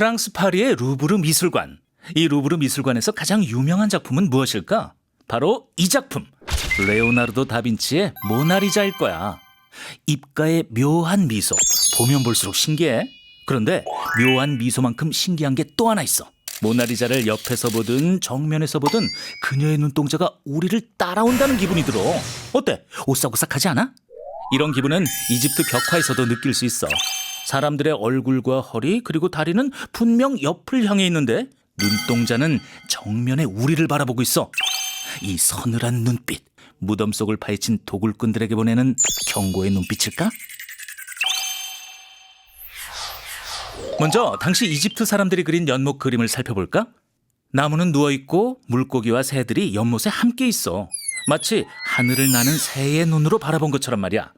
프랑스 파리의 루브르 미술관. 이 루브르 미술관에서 가장 유명한 작품은 무엇일까? 바로 이 작품. 레오나르도 다빈치의 모나리자일 거야. 입가에 묘한 미소. 보면 볼수록 신기해. 그런데 묘한 미소만큼 신기한 게 또 하나 있어. 모나리자를 옆에서 보든 정면에서 보든 그녀의 눈동자가 우리를 따라온다는 기분이 들어. 어때? 오싹오싹하지 않아? 이런 기분은 이집트 벽화에서도 느낄 수 있어. 사람들의 얼굴과 허리 그리고 다리는 분명 옆을 향해 있는데 눈동자는 정면에 우리를 바라보고 있어. 이 서늘한 눈빛, 무덤 속을 파헤친 도굴꾼들에게 보내는 경고의 눈빛일까? 먼저 당시 이집트 사람들이 그린 연못 그림을 살펴볼까? 나무는 누워 있고 물고기와 새들이 연못에 함께 있어. 마치 하늘을 나는 새의 눈으로 바라본 것처럼 말이야.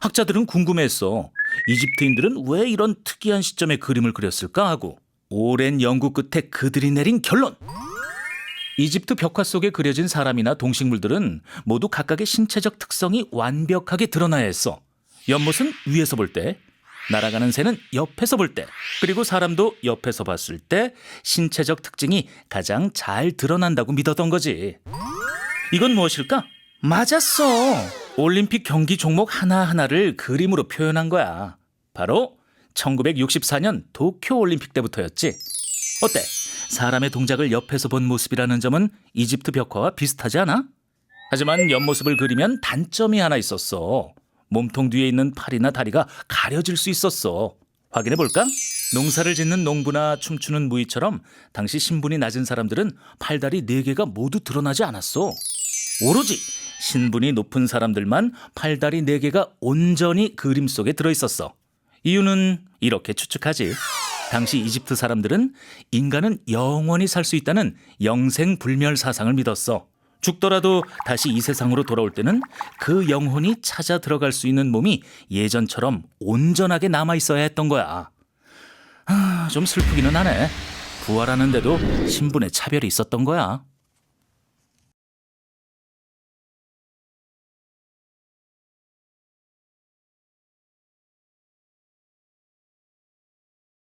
학자들은 궁금해했어. 이집트인들은 왜 이런 특이한 시점에 그림을 그렸을까 하고 오랜 연구 끝에 그들이 내린 결론. 이집트 벽화 속에 그려진 사람이나 동식물들은 모두 각각의 신체적 특성이 완벽하게 드러나야 했어. 연못은 위에서 볼 때, 날아가는 새는 옆에서 볼 때, 그리고 사람도 옆에서 봤을 때 신체적 특징이 가장 잘 드러난다고 믿었던 거지. 이건 무엇일까? 맞았어. 올림픽 경기 종목 하나하나를 그림으로 표현한 거야. 바로 1964년 도쿄 올림픽 때부터였지. 어때? 사람의 동작을 옆에서 본 모습이라는 점은 이집트 벽화와 비슷하지 않아? 하지만 옆모습을 그리면 단점이 하나 있었어. 몸통 뒤에 있는 팔이나 다리가 가려질 수 있었어. 확인해 볼까? 농사를 짓는 농부나 춤추는 무희처럼 당시 신분이 낮은 사람들은 팔다리 네개가 모두 드러나지 않았어. 오로지 신분이 높은 사람들만 팔다리 네개가 온전히 그림 속에 들어 있었어. 이유는 이렇게 추측하지. 당시 이집트 사람들은 인간은 영원히 살 수 있다는 영생불멸 사상을 믿었어. 죽더라도 다시 이 세상으로 돌아올 때는 그 영혼이 찾아 들어갈 수 있는 몸이 예전처럼 온전하게 남아 있어야 했던 거야. 아, 좀 슬프기는 하네. 부활하는데도 신분의 차별이 있었던 거야.